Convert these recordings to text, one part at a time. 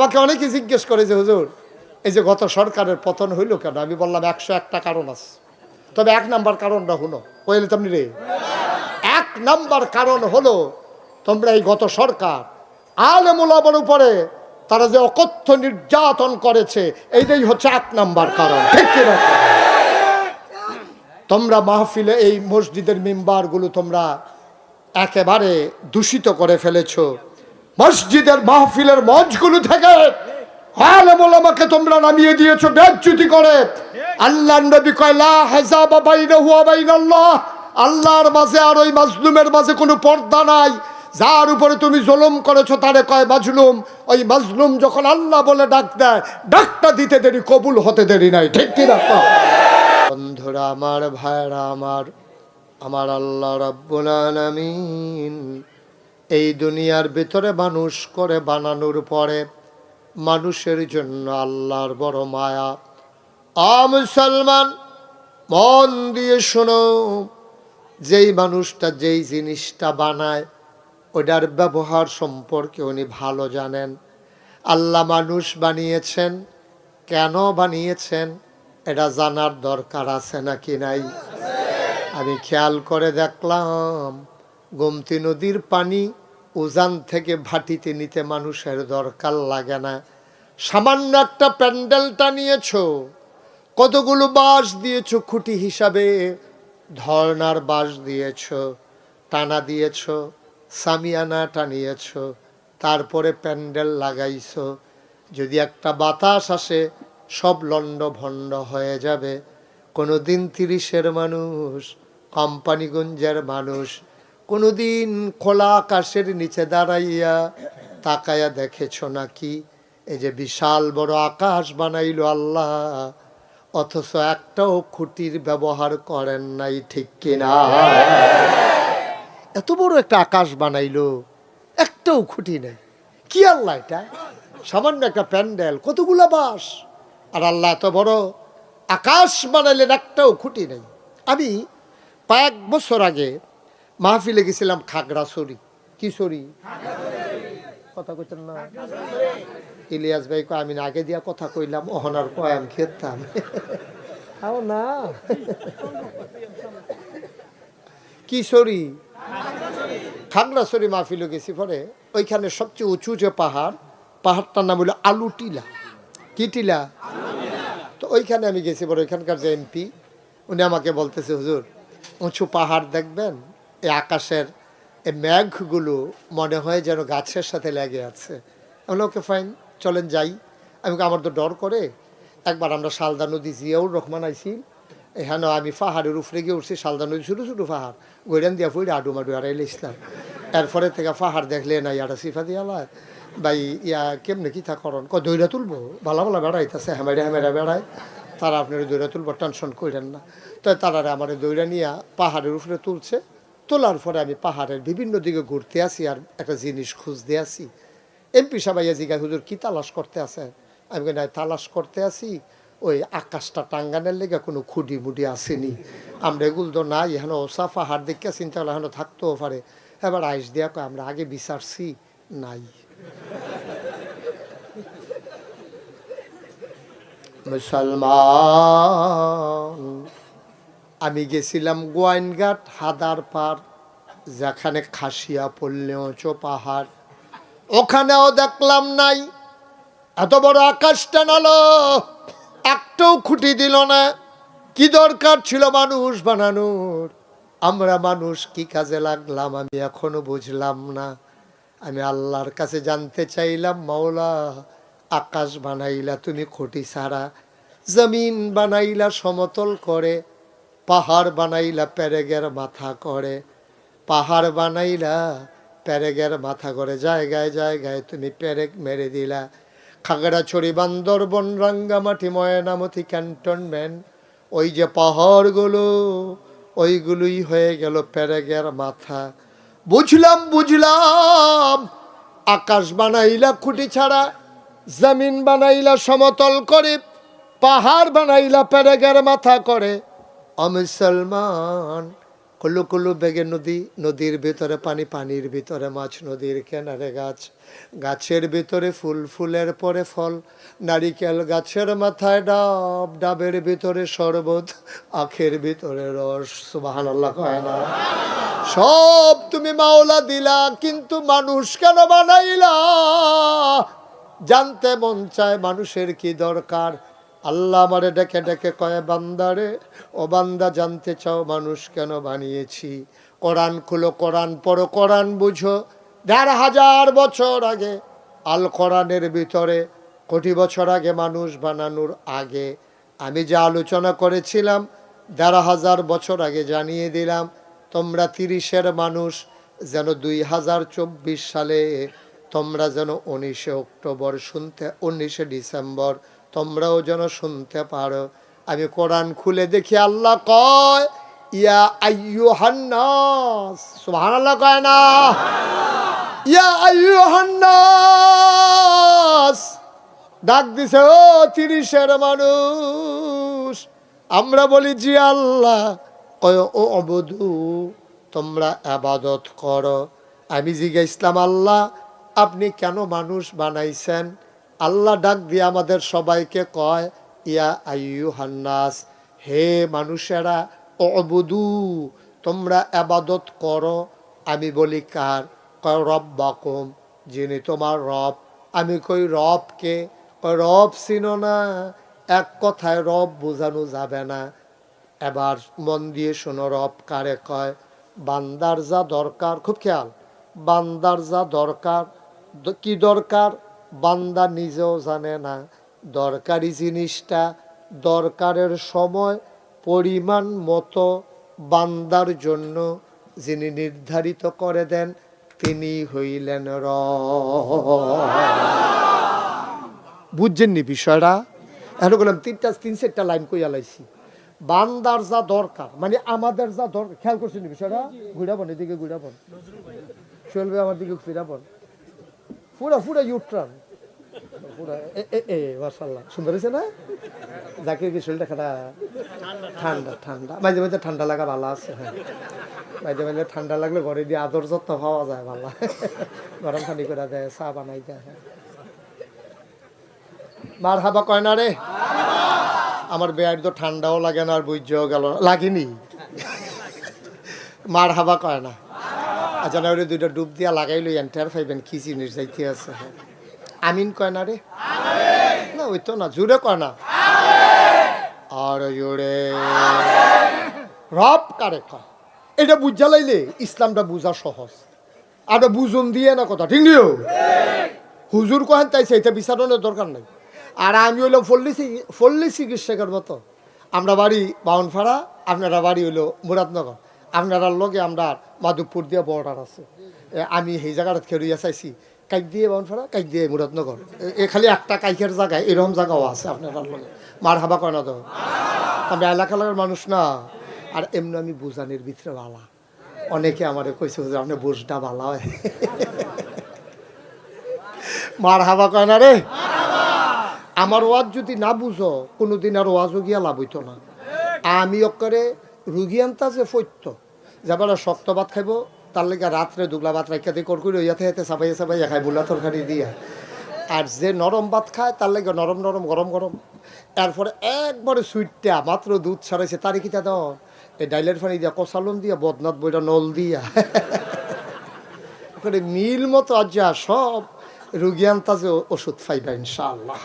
আমাকে অনেকে জিজ্ঞেস করে যে, হুজুর, এই যে গত সরকারের পতন হইল কেন? আমি বললাম, একশো একটা কারণ আছে। তবে এক নাম্বার কারণটা হলো কইলে তেমনি রে? এক নাম্বার কারণ হলো, তোমরা এই গত সরকার আলেমুলাবার উপরে তারা যে অকথ্য নির্যাতন করেছে, এইটাই হচ্ছে এক নাম্বার কারণ। ঠিক তোমরা মাহফিলে এই মসজিদের মেম্বারগুলো তোমরা একেবারে দূষিত করে ফেলেছো। মসজিদের মাহফিলের মঞ্চগুলো থেকে আলেমুলামাকে তোমরা নামিয়ে দিয়েছ ব্যাচ্যুতি করে। আল্লাহ নবী কয়লা হেজাবা বাইনাহু ওয়া বাইনাল্লাহ। আল্লাহর মাঝে আর ওই মাজলুমের মাঝে কোনো পর্দা নাই। যার উপরে তুমি জুলুম করেছ, তারে কয়, মাজলুম। ওই মাজলুম যখন আল্লাহ বলে ডাক দেয়, ডাকটা দিতে দেরি, কবুল হতে দেরি নাই। ঠিক কি না? বন্ধুরা, আমার ভাইরা আমার আমার আল্লাহ রাব্বুল আলামিন এই দুনিয়ার ভিতরে মানুষ করে বানানোর পরে মানুষের জন্য আল্লাহর বড় মায়া। আ মুসলমান, মন দিয়ে শোনো, যেই মানুষটা যেই জিনিসটা বানায়, ওটার ব্যবহার সম্পর্কে উনি ভালো জানেন। আল্লাহ মানুষ বানিয়েছেন, কেন বানিয়েছেন, এটা জানার দরকার আছে নাকি নাই? আমি খেয়াল করে দেখলাম, গোমতি নদীর পানি উজান থেকে ভাটিতে নিতে মানুষের দরকার লাগে না। সামান্য একটা প্যান্ডেলটা নিয়েছো কতগুলো বাঁশ দিয়েছ খুঁটি হিসাবে, ধর্নার বাঁশ দিয়েছ, টানা দিয়েছ, সামিয়ানা টানিয়েছো, তারপরে প্যান্ডেল লাগাইছো। যদি একটা বাতাস আসে, সব লন্ড ভণ্ড হয়ে যাবে। কোনো দিন তিরিশের মানুষ, কোম্পানিগঞ্জের মানুষ কোনোদিন খোলা আকাশের নিচে দাঁড়াইয়া তাকায়া দেখেছ নাকি? এই যে বিশাল বড় আকাশ বানাইল আল্লাহ, অথচ একটাও খুঁটির ব্যবহার করেন নাই, ঠিক কিনা? এত বড় একটা আকাশ বানাইল, একটাও খুঁটি নেই। কি আল্লাহ এটা? সামান্য একটা প্যান্ডেল, কতগুলা বাস আর আল্লাহ এত বড় আকাশ বানাইলেন, একটাও খুঁটি নেই। আমি কয়েক বছর আগে মাহফিলে গেছিলাম খাগড়াছড়ি কি সরি কথা কইতেন না। ইলিয়াস ভাই কয়, আমি আগে দিয়া কথা কইলাম, অহনার কয় আমি খেতাম। আও না। কিশোরী খাগড়াছড়ি মাহফিলে গেছি পরে। ওইখানে সবচেয়ে উঁচু যে পাহাড়, পাহাড়টার নাম হলো আলু টিলা। কি টিলা? তো ওইখানে আমি গেছি পরে, ওইখানকার যে এমপি, উনি আমাকে বলতেছে, হুজুর, উঁচু পাহাড় দেখবেন এই আকাশের এই মেঘগুলো মনে হয় যেন গাছের সাথে লেগে আছে। আমি ওকে ফাইন চলেন যাই। আমি আমার তো ডর করে। একবার আমরা শালদা নদী জিয়াউর রহমান আইছি। এখানে আমি পাহাড়ের উপরে গিয়ে উঠছি, শালদা নদী ছোটো ছোটো পাহাড়। গৈরান দিয়া ফুড়ি আডু মাডু আর ইসলাম এরপরে থেকে পাহাড় দেখলে না ইয়ারা সিফা দিয়া ভাই, ইয়া কেমনে কি তা করন ক দইরা তুলবো? ভালো ভালো বেড়াইতেছে হেমেরা হেমেরা বেড়ায়। তারা আপনার দইরা তুলবো টেনশন করেন না। তো তারা আমার দইরা নিয়ে পাহাড়ের উপরে তুলছে। তোলার পরে আমি পাহাড়ের বিভিন্ন দিকে ঘুরতে আসি আর একটা জিনিস খুঁজতে আসি। এমপি সাবাইয়া জিগায় হুজুর কি তালাশ করতে আছে আমি কই, না তালাশ করতে আসি ওই আকাশটা টাঙ্গানের লেগে কোনো খুঁটি মুডি আসেনি। আমরা এগুলো তো নাই এখানে ওসা পাহাড় দেখে চিন্তা করলে এখানে থাকতেও পারে। এবার আইস দিয়া আমরা আগে বিচারছি নাই। মুসলমান আমি গেছিলাম গোয়াইনঘাট, হাদার পার, যেখানে খাসিয়া পড়লে উঁচু পাহাড় ওখানেও দেখলাম নাই। এত বড় আকাশ টানালো, একটাও খুঁটি দিল না। কি দরকার ছিল মানুষ বানানোর? আমরা মানুষ কি কাজে লাগলাম আমি এখনও বুঝলাম না। আমি আল্লাহর কাছে জানতে চাইলাম, মাওলা, আকাশ বানাইলা তুমি খুঁটি ছাড়া, জমিন বানাইলা সমতল করে পাহাড় বানাইলা প্যারেগের মাথা করে। পাহাড় বানাইলা প্যারেগের মাথা করে। জায়গায় জায়গায় তুমি প্যারেক মেরে দিলা। খাগড়াছড়ি, বান্দরবন, রাঙ্গামাটি, ময়নামতি, ক্যান্টনমেন্ট, ওই যে পাহাড়গুলো, ওইগুলোই হয়ে গেল প্যারেগের মাথা। বুঝলাম বুঝলাম, আকাশ বানাইলা খুঁটি ছাড়া, জমিন বানাইলা সমতল করে, পাহাড় বানাইলা প্যারেগের মাথা করে। অমুসলমান কুলু কুলু বেগে নদী, নদীর ভিতরে পানি, পানির ভিতরে মাছ, নদীর কেনারে গাছ। গাছের ভিতরে ফুল, ফুলের পরে ফল। নারিকেল গাছের মাথায় ডাব, ডাবের ভিতরে শরবত, আখের ভিতরে রস। সুবাহান আল্লাহ কয় না। সব তুমি মাওলা দিলা, কিন্তু মানুষ কেন বানাইলা? জানতে মন চায় মানুষের কি দরকার? আল্লাহ আমারে ডেকে ডেকে কয়ে, বান্দারে, ও বান্দা, জানতে চাও মানুষ কেন বানিয়েছি? কোরআন খুলো, কোরআন পড়ো, কোরআন বুঝো। দেড় হাজার বছর আগে, আল কোরআনের ভিতরে কোটি বছর আগে মানুষ বানানোর আগে আমি যে আলোচনা করেছিলাম, দেড় হাজার বছর আগে জানিয়ে দিলাম, তোমরা তিরিশের মানুষ, যেন দুই হাজার চব্বিশ সালে তোমরা যেন উনিশে অক্টোবর শুনতে, উনিশে ডিসেম্বর তোমরাও যেন শুনতে পারো। আমি কোরআন খুলে দেখি আল্লাহ কয়, ইয়া আইয়ু হান্নাস সুবহানাল্লাহ কয় না। ইয়া আইয়ু হান্নাস ডাক দিছে, ও তিরিশের মানুষ, আমরা বলি জি আল্লাহ। কয়, ও অবধু, তোমরা আবাদত করো। আমি জিজ্ঞাসলাম আল্লাহ, আপনি কেন মানুষ বানাইছেন? আল্লাহ ডাক দিয়ে আমাদের সবাইকে কয়, ইয়া আইয়ু হান্নাস হে মানুষেরা ও অবধু তোমরা আবাদত করো, আমি বলি কার? কয় রব বাকুম যিনি তোমার রব। আমি কই রবকে কয়, রব চিনো না, এক কথায় রব বোঝানো যাবে না। এবার মন দিয়ে শোনো, রব কারে কয়? বান্দার যা দরকার, খুব খেয়াল, বান্দার যা দরকার কি দরকার? বান্দা নিজেও জানে না। দরকারি জিনিসটা দরকারের সময়, পরিমাণ মতো বান্দার জন্য যিনি নির্ধারিত করে দেন, তিনি হইলেন র বুঝছেননি বিষয়টা? এখন বললাম, তিনটা, তিন চারটা লাইন কইয়া লাইছি। বান্দার যা দরকার মানে আমাদের যা দরকার, খেয়াল করছেন বিষয়টা? ঘুরাবন এদিকে ঘুরাবন চলবে আমার দিকে ফিরাবন পুরা পুরা ইউট্রান কি ঠান্ডা লাগা আছে হ্যাঁ। লাগলে ঘরে দিয়ে আদর যত্ন পাওয়া যায় ভালো। গরম পানি করে দেয়, চা বানাই দেয় হ্যাঁ। মার হাবা কয় না রে? আমার বেয়ার তো ঠান্ডাও লাগে না আর বুঝছেও গেল না। লাগেনি? মার হাবা কয় না? ওরে দুইটা ডুব দিয়া লাগাই লাগাইলো এন্টার পাইবেন কি জিনিস যাইতে আছে। আমিন কয় না রে? না ওই তো না জুড়ে কয় না? আর জোরে রব কারে কয়? এটা বুঝা লাইলে ইসলামটা বুঝা সহজ। আর বুঝুন দিয়ে না কথা ঠিক নিও হুজুর কহেন তাই সেইটা বিচারণের দরকার নাই। আর আমি হইল ফল্লি ফল্লি চিকিৎসকের মতো। আমরা বাড়ি বাউনফাড়া আপনারা বাড়ি হইল মুরাদনগর। আপনারা লগে আমরা মাধবপুর দিয়ে বর্ডার আছে। আমি সেই জায়গাটা খেরুইয়া চাইছি। কাইক দিয়ে বাউনফাড়া কাইক দিয়ে মুরাদনগর। এ- খালি একটা কাইকের জায়গায় এরকম জায়গাও আছে আপনারা লগে। মার হাবা কয় না তো? আমরা এলাকা লাগার মানুষ না। আর এমনি আমি বুঝানির ভিতরে বালা। অনেকে আমারে কইছে যে আপনি বুঝটা বালা হয়। মার হাবা কয় না রে? আমার ওয়াজ যদি না বুঝো, কোনোদিন আর ওয়াজও গিয়া লাভ হইতো না। আমি অকরে রুগী আনতা যে ফৈত্য। যাবার শক্ত ভাত খাইব, তার লেগে রাত্রে দুগলা ভাত রাখা দিয়ে করকুরি ইয়াতে হেতে চাবাইয়া চাবাইয়া খাই, বুলা তরকারি দিয়া। আর যে নরম ভাত খায়, তার লেগে নরম নরম গরম গরম। এরপরে একবারে সুইটটা, মাত্র দুধ ছাড়াইছে, তারি কিতা এই ডাইলের পানি দিয়া কষালন দিয়া, বদনাথ বইটা নল দিয়া। মিল মতো আজ যা সব রুগী আনতাজে ওষুধ পাইবা ইনশাআল্লাহ।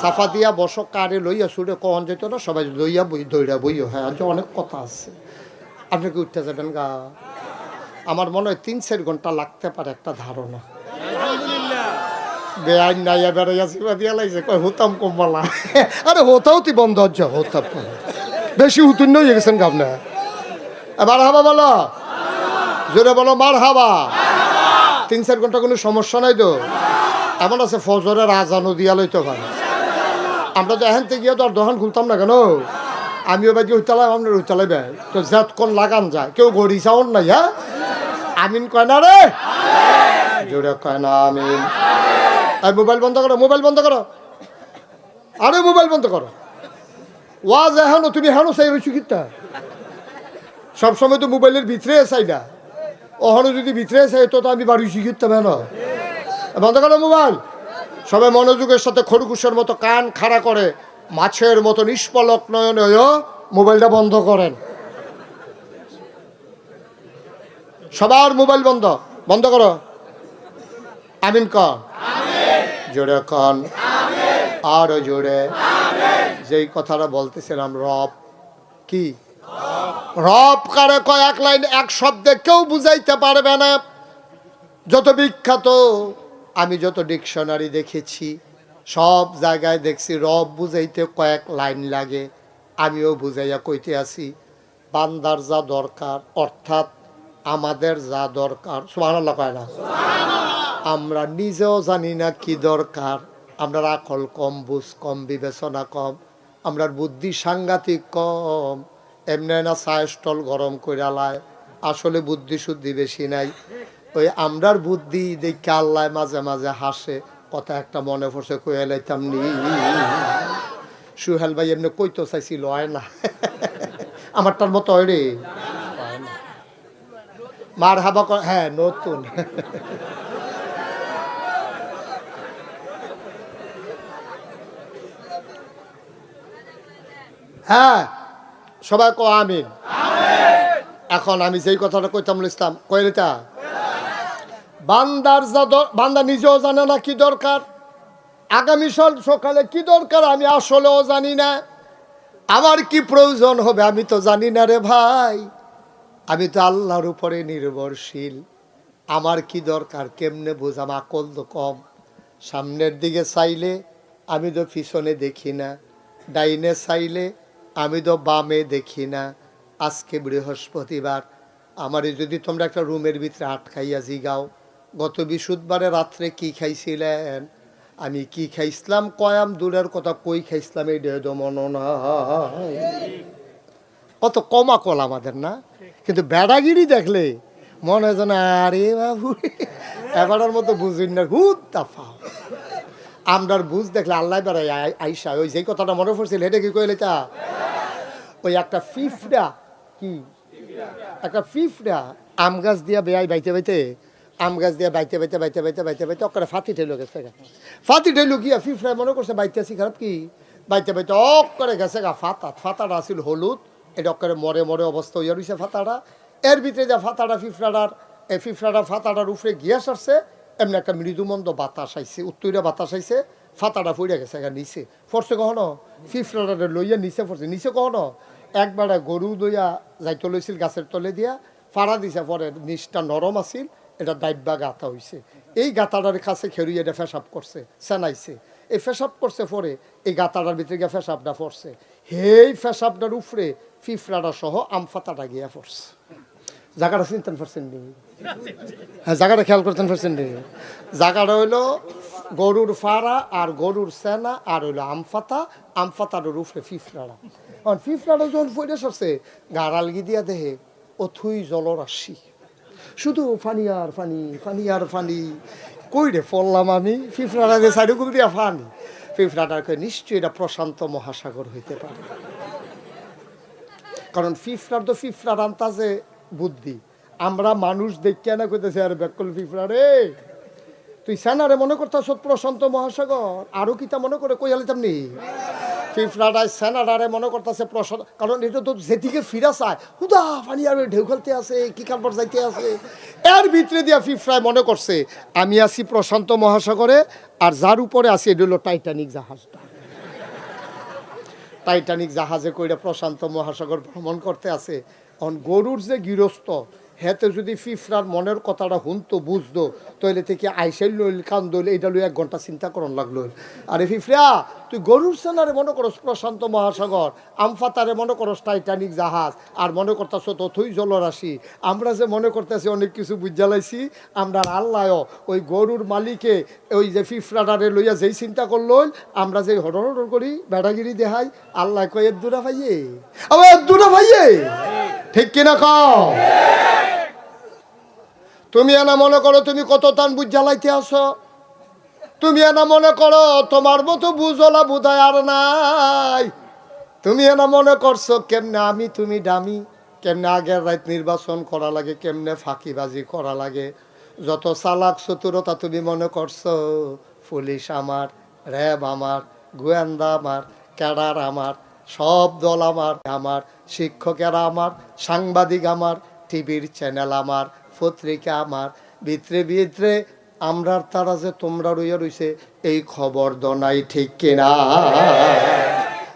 সাফা দিয়া বস, কারে লইয়া সুরে কখন যেত না, সবাই লইয়া বই দইরা বইও হ্যাঁ। আজ অনেক কথা আছে। আপনি কি উঠতে যাবেন গা? আমার মনে হয় তিন চার ঘণ্টা লাগতে পারে একটা ধারণা। বেআইন নাইয়া বেড়াইয়া সিবা দিয়া লাগছে কয়, হতাম কমলা আরে, হতাও তুই বন্ধ হচ্ছে। হতাম বেশি উত্তীর্ণ হয়ে গেছেন গাবনা এবার হাবা বলো। জোরে বলো মার হাবা তিন চার ঘণ্টা কোনো সমস্যা নাই তো? এমন আছে, ফজরের আজানও দিয়া লইতে পারে। আমরা তো এখান থেকে তো আর দোকান খুলতাম না কেন? আমিও বাকি উইতালাই আপনার উইতালাই বে। তো জাত কোন লাগান যায়? কেউ গড়ি চাউন নাই হ্যাঁ? আমিন কয় না রে? জোরে কয় না, আমিন। এই মোবাইল বন্ধ করো, মোবাইল বন্ধ করো। আরে মোবাইল বন্ধ করো। ওয়াজ এখনও তুমি হেনো চাই রয়েছি কিতা? সবসময় তো মোবাইলের ভিতরে চাই না ওখানে যদি ভিতরে চাই, তো আমি বাড়ি শিখিতে হবে না বন্ধ করো মোবাইল। সবাই মনোযোগের সাথে খরগোশের মতো কান খাড়া করে মাছের মতো নিষ্পলক নয়ন মোবাইলটা বন্ধ করেন। সবার মোবাইল বন্ধ। বন্ধ করো। আমিন কন জোরে কন। আরও জোরে। যেই কথাটা বলতেছিলাম, রব কি? রব কারে কয়েক লাইন, এক শব্দে কেউ বুঝাইতে পারবে না। যত বিখ্যাত আমি যত ডিকশনারি দেখেছি সব জায়গায় দেখছি রব বুঝাইতে কয়েক লাইন লাগে আমিও বুঝাইয়া কইতে আছি বান্দার যা দরকার অর্থাৎ আমাদের যা দরকার সুবহানাল্লাহ কয় না? আমরা নিজেও জানি না কি দরকার আমরা আকল কম বুঝ কম বিবেচনা কম আমরা বুদ্ধি সাংঘাতিক কম এমনি না চায় স্টল গরম করে আলায় আসলে বুদ্ধি শুদ্ধি বেশি নাই। ওই আমরার বুদ্ধি দেখে আল্লাহ মাঝে মাঝে হাসে, কথা একটা মনে পড়ছে কয়ে লাইতাম নি? সুহেল ভাই এমনি কইতো চাইছিল হয় না। আমারটার মতো হয় রে। মার হাবা হ্যাঁ নতুন। হ্যাঁ সবাই কো আমিন। এখন আমি যেই কথাটা কইতাম ইসলাম কইলেটা বান্দার যা বান্দা নিজেও জানে না কি দরকার। আগামী সকালে কি দরকার আমি আসলেও জানি না। আমার কি প্রয়োজন হবে আমি তো জানি না রে ভাই। আমি তো আল্লাহর উপরে নির্ভরশীল। আমার কি দরকার কেমনে বুঝাম? আকল তো কম। সামনের দিকে চাইলে আমি তো পিছনে দেখি না। ডাইনে চাইলে আমি তো বামে দেখি না। আজকে বৃহস্পতিবার। আমারে যদি তোমরা একটা রুমের ভিতরে আটকাইয়া জিগাও। গত বিশুদ্ধবারে রাত্রে কি খাইছিলেন? আমি কি খাইছিলাম? কয়াম দূরের কথা কই খাইছিলাম? এই দেহ মনে নাই। কত কমা কল আমাদের, না? কিন্তু বেড়াগিরি দেখলে মনে হয় যেন, আরে বাবু, এবারের মতো বুঝুন না। হুদ দাফা আমরার বুঝ দেখলে আল্লাহ বেড়াই আই- আইসা, ওই যে কথাটা মনে পড়ছিল এটা কি কইলে তা? ওই একটা ফিফড়া কি? একটা ফিফড়া আম গাছ দিয়া বেয়াই বাইতে বাইতে আম গাছ দিয়া বাইতে বাইতে বাইতে বাইতে বাইতে বাইতে অকরে ফাতি ঠেলো গেছে গা। ফাতি ঠেলো গিয়া ফিফড়া মনে করছে বাইতে আসি খারাপ কি? বাইতে বাইতে অক করে গেছে গা ফাতা ফাতাটা আছিল হলুদ, এটা অকরে মরে মরে অবস্থা হইয়া রয়েছে ফাতাটা এর ভিতরে যা ফাতাটা ফিফড়াটার এই ফিফড়াটা ফাতাটার উপরে গিয়া সারছে এমনি একটা মৃদুমন্দ বাতাস আইছে উত্তরে বাতাস আইছে ফাতাটা ফুইরা গেছে গা নিচে। ফরছে কখনো? ফিফড়াটা লইয়া নিচে পড়ছে নিচে কখনো? একবারে গরু দইয়া যাইতে লইছিল গাছের তলে দিয়া, ফাড়া দিছে পরে নিচটা নরম আছিল এটা দাইব্যা গাঁথা হইছে। এই গাঁথাটার কাছে খেরুই এটা ফেসাব করছে, সেনাইছে। এই ফেসাব করছে পরে এই গাঁথাটার ভিতরে গিয়ে ফেসাবটা পড়ছে। হেই ফেসাবটার উপরে ফিফড়াটা সহ আমফাতাটা গিয়া পড়ছে। জায়গাটা চিন্তান পারছেন হ্যাঁ জায়গাটা খেয়াল করতেন পারছেন জায়গাটা হইল গরুর ফাড়া আর গরুর সেনা আর হইল আমফাতা আমফাতার উপরে ফিফড়াটা। কারণ ফিফড়াটা যখন পড়ে সরছে, গাড়ালগি দিয়া দেহে অথুই জলরাশি। শুধু ফানি আর ফানি ফানি আর ফানি। কই রে পড়লাম আমি ফিফড়াটা যে সাইডুকুল দিয়া ফানি। ফিফড়াটাকে নিশ্চয়ই এটা প্রশান্ত মহাসাগর হইতে পারে। কারণ ফিফড়ার তো ফিফড়ার আন্তাজে বুদ্ধি। আমরা মানুষ দেখে না কইতেছে, আর ব্যাকল ফিফড়া রে। তুই সেনারে মনে করতাস প্রশান্ত মহাসাগর? আরও কিতা মনে করে কই আলিতাম নি? সেনাডারে মনে করতেছে প্রশান্ত কারণ এটা তো যেদিকে ফিরা চায়, হুদা, পানি আর ঢেউ খেলতে আছে, কি যাইতে আছে? এর ভিতরে দিয়া ফিফড়ায় মনে করছে, আমি আছি প্রশান্ত মহাসাগরে, আর যার উপরে আছি, এটা হলো টাইটানিক জাহাজটা। টাইটানিক জাহাজে কইরা প্রশান্ত মহাসাগর ভ্রমণ করতে আছে। অন গরুর যে গৃহস্থ হেতে যদি ফিফরার মনের কথাটা হুনতো, বুঝতো তাহলে থেকে আইসাইল লইল কান্দল এইটা লই এক ঘণ্টা চিন্তা করন লাগল। আরে ফিফরা, তুই গরুর সেনারে মনে করস প্রশান্ত মহাসাগর আমফাতারে মনে করস টাইটানিক জাহাজ, আর মনে করতেছ তথই জলরাশি। আমরা যে মনে করতেছি অনেক কিছু বুঝালাইছি আমরা আল্লাহ ওই গরুর মালিকে, ওই যে ফিফরাডারে লইয়া যেই চিন্তা করল আমরা যে হরণ হরণ করি, বেড়াগিরি দেখাই, আল্লাহ কয় এর দূরা ভাইয়ে। আবার এর দূরা ভাইয়ে? ঠিক কিনা কও? তুমি এনা মনে করো তুমি কত টান বুঝ জ্বালাইতে আসো তুমি এনা মনে করো তোমার মতো বুঝলা বুধায় আর নাই। তুমি এনা মনে করছ কেমনে আমি তুমি ডামি কেমনে আগের রাত নির্বাচন করা লাগে? কেমনে ফাঁকিবাজি করা লাগে? যত চালাক চতুরতা তুমি মনে করছ, পুলিশ আমার, র্যাব আমার, গোয়েন্দা আমার, ক্যাডার আমার, সব দল আমার আমার, শিক্ষকেরা আমার, সাংবাদিক আমার, টিভির চ্যানেল আমার পত্রিকা আমার, ভিতরে ভিতরে আমরার তারা যে তোমরা রইয়া রইছে, এই খবর দনাই ঠিক কিনা?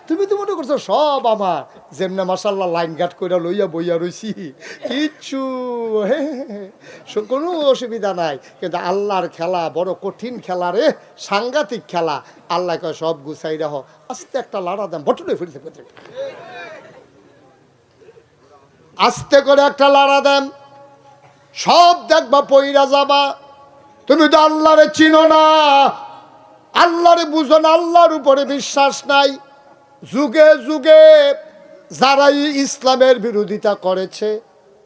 তুমি তো মনে করছ সব আমার, যেমনে মাসাল্লাহ লাইন গাট করে লইয়া বইয়া রইছি। কিচ্ছু কোনো অসুবিধা নাই। কিন্তু আল্লাহর খেলা বড় কঠিন খেলা রে, সাংঘাতিক খেলা। আল্লাহ কয়, সব গুছাই রাহ আস্তে একটা লাড়া দেন, বটনে ফিরছে আস্তে করে একটা লাড়া দেন। সব দেখবা পইরা যাবা। তুমি তো আল্লাহরে চিনো না। আল্লাহরে বুঝো না, আল্লাহর উপরে বিশ্বাস নাই। যুগে যুগে যারাই ইসলামের বিরোধিতা করেছে,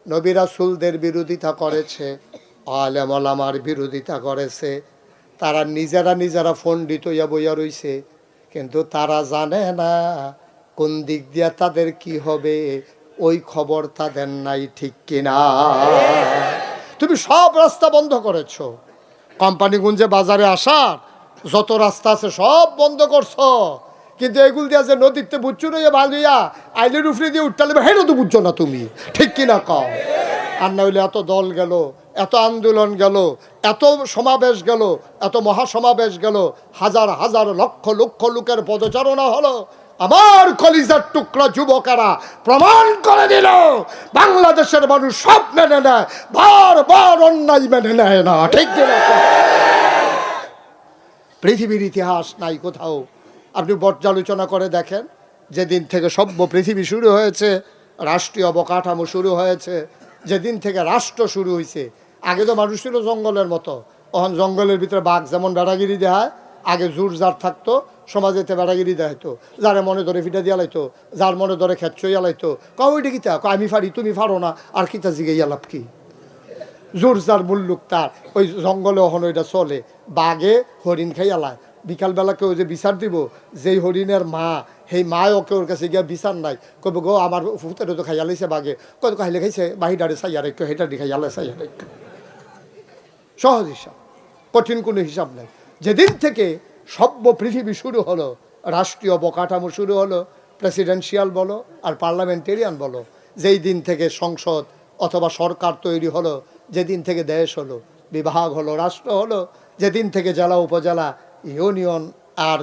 নবী রাসূলদের বিরোধিতা করেছে, আলেম আলামার বিরোধিতা করেছে, তারা নিজেরা নিজেরা ফন্ডিত হইয়া বইয়া রইছে, কিন্তু তারা জানে না কোন দিক দিয়া তাদের কি হবে। ওই খবর তাদের নাই ঠিক কিনা? তুমি সব রাস্তা বন্ধ করেছ। কোম্পানিগঞ্জে বাজারে আসার যত রাস্তা আছে সব বন্ধ করছ। কিন্তু এগুল দিয়ে যে নদীতে বুঝছ না ভালিয়া আইলের উফরে দিয়ে উঠতে হেঁটে তো বুঝছ না তুমি। ঠিক কিনা কও? আর না হইলে এত দল গেল, এত আন্দোলন গেল, এত সমাবেশ গেল, এত মহাসমাবেশ গেল, হাজার হাজার লক্ষ লক্ষ লোকের পদচারণা হলো। আমার কলিজার টুকরা যুবকেরা প্রমাণ করে দিল, বাংলাদেশের মানুষ সব মেনে নেয়, বারবার অন্যায় মেনে নেয় না, ঠিক পৃথিবীর ইতিহাস নাই কোথাও। আপনি পর্যালোচনা করে দেখেন, যেদিন থেকে সভ্য পৃথিবী শুরু হয়েছে, রাষ্ট্রীয় অবকাঠামো শুরু হয়েছে, যেদিন থেকে রাষ্ট্র শুরু হয়েছে আগে তো মানুষ ছিল জঙ্গলের মতো। তখন জঙ্গলের ভিতরে বাঘ যেমন বেড়াগিরি দেয় আগে জোর জার থাকতো সমাজেতে বেড়াগিরি দেয় তো যারে মনে ধরে ফিটা দিয়া লাইতো, যার মনে ধরে খেচ্ছ লাইতো। কইটা কিতা কয়, আমি ফারি তুমি ফারো না, আর কিতা জিগে ইয়ালাপ কি? জোর যার মুল্লুক তার, ওই জঙ্গলে ওখানে ওইটা চলে বাঘে হরিণ খাই আলায় বিকালবেলা কেউ যে বিচার দিব, যেই হরিণের মা, সেই মায় ওকে ওর কাছে গিয়া বিচার নাই। কব গো, আমার ফুতের তো খাইয়া লাইছে বাঘে কত খাইলে খাইছে বাহিডারে চাইয়া রেখে হেটা দি খাইয়া লাই চাইয়া সহজ হিসাব, কঠিন কোনো হিসাব নাই। যেদিন থেকে সভ্য পৃথিবী শুরু হলো, রাষ্ট্রীয় অবকাঠামো শুরু হলো প্রেসিডেন্সিয়াল বলো আর পার্লামেন্টেরিয়ান বলো, যেই দিন থেকে সংসদ অথবা সরকার তৈরি হলো, যেদিন থেকে দেশ হলো, বিভাগ হলো, রাষ্ট্র হলো, যেদিন থেকে জেলা, উপজেলা ইউনিয়ন আর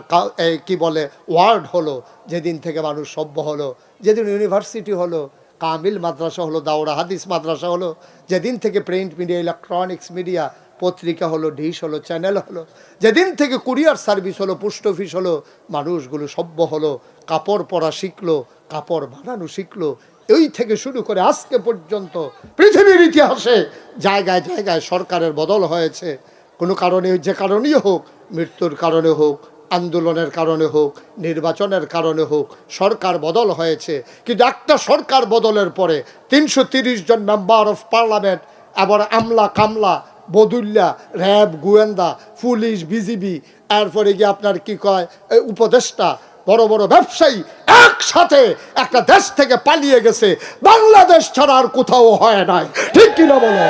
কি বলে ওয়ার্ড হলো, যেদিন থেকে মানুষ সভ্য হলো, যেদিন ইউনিভার্সিটি হলো, কামিল মাদ্রাসা হলো, দাওরা হাদিস মাদ্রাসা হলো, যেদিন থেকে প্রিন্ট মিডিয়া ইলেকট্রনিক্স মিডিয়া পত্রিকা হলো, ডিশ হলো চ্যানেল হলো। যেদিন থেকে কুরিয়ার সার্ভিস হলো, পোস্ট অফিস হলো, মানুষগুলো সভ্য হলো, কাপড় পরা শিখলো, কাপড় বানানো শিখলো। এই থেকে শুরু করে আজকে পর্যন্ত পৃথিবীর ইতিহাসে জায়গায় জায়গায় সরকারের বদল হয়েছে। কোনো কারণে যে কারণেই হোক, মৃত্যুর কারণে হোক, আন্দোলনের কারণে হোক, নির্বাচনের কারণে হোক, সরকার বদল হয়েছে। কিন্তু একটা সরকার বদলের পরে তিনশো জন মেম্বার অফ পার্লামেন্ট আবার আমলা কামলা বদুল্লা, র্যাব, গোয়েন্দা, পুলিশ, বিজিবি, এরপরে গিয়ে আপনার কি কয় উপদেষ্টা, বড় বড় ব্যবসায়ী একসাথে একটা দেশ থেকে পালিয়ে গেছে। বাংলাদেশ ছাড়া আর কোথাও হয় নাই। ঠিক কিনা বলো?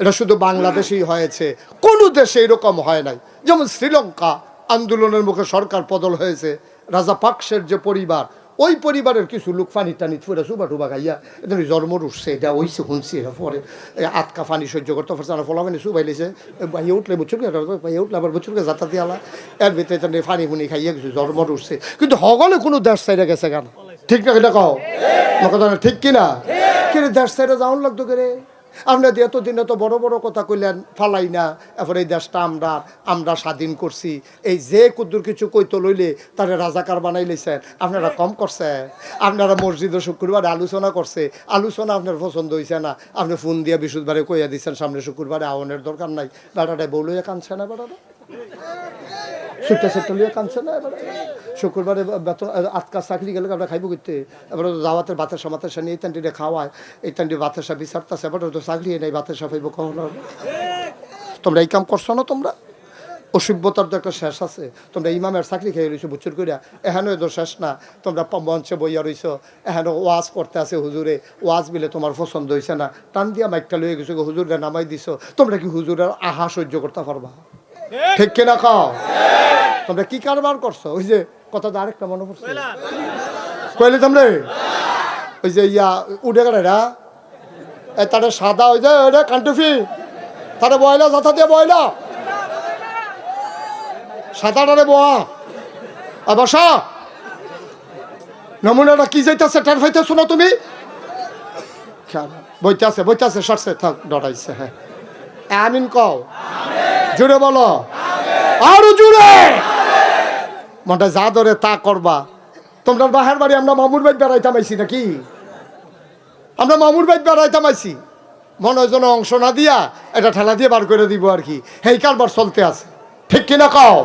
এটা শুধু বাংলাদেশেই হয়েছে। কোনো দেশে এরকম হয় নাই। যেমন শ্রীলঙ্কা আন্দোলনের মুখে সরকার বদল হয়েছে। রাজা পাকসের যে পরিবার ওই পরিবারের কিছু লোক ফানি টানি ফুরে সুবা টুবা খাইয়া, এদের জন্ম উঠছে এটা ওইছে শুনছি এটা পরে আটকা ফানি সহ্য করতে পারছে না ফলা মানে সুবাই লেছে ভাইয়া উঠলে বুঝছ ভাইয়া উঠলে আবার বুঝছ যাতা দিয়ালা এর ভিতরে তেমনি ফানি ফুনি খাইয়া কিছু জন্ম উঠছে কিন্তু হগলে কোনো দেশ সাইডে গেছে কেন? ঠিক না এটা কথা ঠিক কিনা? কিরে দেশ সাইডে যাওয়ার লাগতো করে? আপনার এতদিনে তো বড় বড় কথা কইলেন, ফালাই না, এরপরে এই দেশটা আমরা আমরা স্বাধীন করছি। এই যে কুদ্দুর কিছু কইতো লইলে তারা রাজাকার বানাই লইছেন আপনারা কম করছে। আপনারা মসজিদে শুক্রবারে আলোচনা করছে, আলোচনা আপনার পছন্দ হয়েছে না। আপনি ফোন দিয়ে বিশুদ্ধবারে কইয়া দিচ্ছেন সামনে শুক্রবারে আওয়ানের দরকার নাই। বেড়াটায় বউলইয়া কানছে না বেড়াটা? ছুট্টা ছুট্টা লিয়ে কানছে না এবারে। শুক্রবারে বেতন আটকা চাকরি গেলে আমরা খাইব করতে এবারে দাওয়াতের ভাতের সামাতের সামনে এই তান্ডিটা খাওয়ায়। এই তান্ডি ভাতের সা বিচারতাছে, এবারে তো চাকরি নেই ভাতের সা পাইব কখন। তোমরা এই কাম করছ না তোমরা? অসভ্যতার তো একটা শেষ আছে। তোমরা ইমামের চাকরি খেয়ে রয়েছো বুচুর করিয়া এখানে তো শেষ না। তোমরা মঞ্চে বইয়া রইছো। এখানে ওয়াজ করতে আছে হুজুরে। ওয়াজ বিলে তোমার পছন্দ হয়েছে না। টান দিয়া মাইকটা লয়ে গেছো হুজুরে নামাই দিছো। তোমরা কি হুজুরের আহা সহ্য করতে পারবা? ঠিক কিনা খাও তোমরা কি কারবার করছ? ওই যে কথা তো আরেকটা মনে পড়ছে। কইলে। তোমরা? ওই যে ইয়া উঠে গেলে না? তারে সাদা ওই যে ওই যে কান্টুফি। তারে বয়লা যথা দিয়ে বয়লা। সাদাটারে বোয়া। আর বসা। নমুনাটা কি যাইতেছে টার ফাইতেছো না তুমি? খেয়াল। বইতাছে বইতাছে সরছে থাক ডরাইছে হ্যাঁ। আমিন কও। জুড়ে বলো। আরও জুড়ে। মনটা যা ধরে তা করবা। তোমরা বাহার বাড়ি আমরা মামুর বাড়ি বেড়াইতাম আইসি নাকি? আমরা মামুর বাড়ি বেড়াইতাম আইসি মনে হয় যেন অংশ না দিয়া এটা ঠেলা দিয়ে বার করে দিব আর কি। হেই কারবার চলতে আছে। ঠিক কিনা কও?